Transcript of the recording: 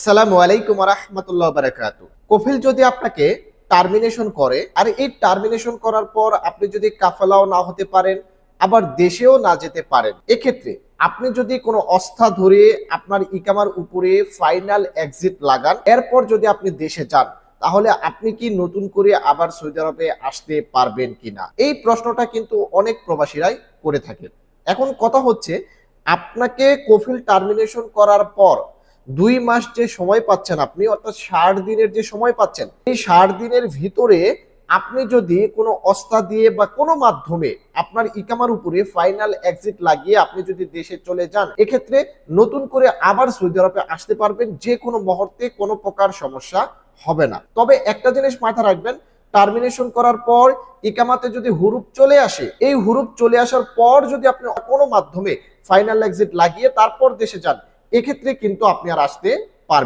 আসসালামু আলাইকুম রহমতুল্লাহ বারাকাতু। কফিল যদি আপনাকে টার্মিনেশন করে, আর এই টার্মিনেশন করার পর আপনি যদি কাফেলাও না হতে পারেন, আবার দেশেও না যেতে পারেন, এক্ষেত্রে আপনি যদি কোনো অস্থা ধরে আপনার ইকামার উপরে ফাইনাল এক্সিট লাগান, এরপর যদি আপনি দেশে যান, তাহলে আপনি কি নতুন করে আবার সৌদি আরবে আসতে পারবেন কিনা? এই প্রশ্নটা কিন্তু অনেক প্রবাসীরাই করে থাকেন। এখন কথা হচ্ছে, আপনাকে কফিল টার্মিনেশন করার পর দুই মাস যে সময় পাচ্ছেন আপনি, অর্থাৎ ষাট দিনের যে সময় পাচ্ছেন, এই ষাট দিনের ভিতরে আপনি যদি কোনো অস্তা দিয়ে বা কোনো মাধ্যমে আপনার ইকামার উপরে ফাইনাল এক্সিট লাগিয়ে আপনি যদি দেশে চলে যান, এক্ষেত্রে নতুন করে আবার সৌদি আরবে আসতে পারবেন, যে কোনো মুহূর্তে কোনো প্রকার সমস্যা হবে না। তবে একটা জিনিস মাথা রাখবেন টার্মিনেশন করার পর ইকামাতে যদি হুরুপ চলে আসে, এই হুরুপ চলে আসার পর যদি আপনি কোনো মাধ্যমে ফাইনাল এক্সিট লাগিয়ে তারপর দেশে যান এক্ষেত্রে কিন্তু আপনি আর আসতে